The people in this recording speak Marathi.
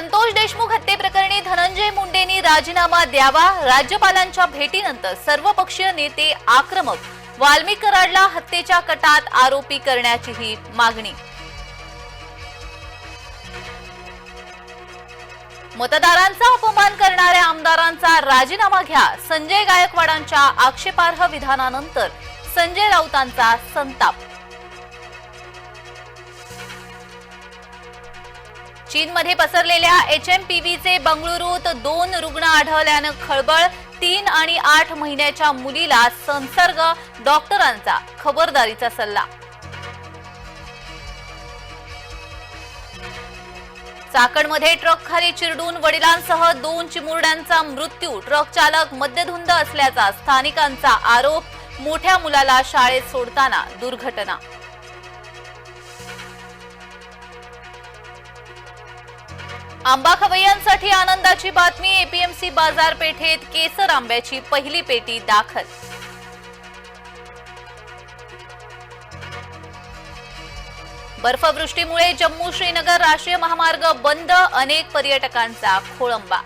संतोष देशमुख हत्येप्रकरणी धनंजय मुंडेंनी राजीनामा द्यावा. राज्यपालांच्या भेटीनंतर सर्वपक्षीय नेते आक्रमक. वाल्मिक कराडला हत्येच्या कटात आरोपी करण्याचीही मागणी. मतदारांचा अपमान करणाऱ्या आमदारांचा राजीनामा घ्या. संजय गायकवाडांच्या आक्षेपार्ह विधानानंतर संजय राऊतांचा संताप. चीनमध्ये पसरलेल्या एच एम पी व्हीचे बंगळुरूत दोन रुग्ण आढळल्यानं खळबळ तीन आणि आठ महिन्याच्या मुलीला संसर्ग डॉक्टरांचा खबरदारीचा सल्ला. चाकणमध्ये ट्रक खाली चिरडून वडिलांसह दोन चिमुरड्यांचा मृत्यू. ट्रक चालक मद्यधुंद असल्याचा स्थानिकांचा आरोप. मोठ्या मुलाला शाळेत सोडताना दुर्घटना. आंबा खवय्यांसाठी आनंदाची बातमी एपीएमसी बाजारपेठेत केसर आंब्याची पहिली पेटी दाखल. बर्फवृष्टीमुळे जम्मू श्रीनगर राष्ट्रीय महामार्ग बंद अनेक पर्यटकांचा खोळंबा.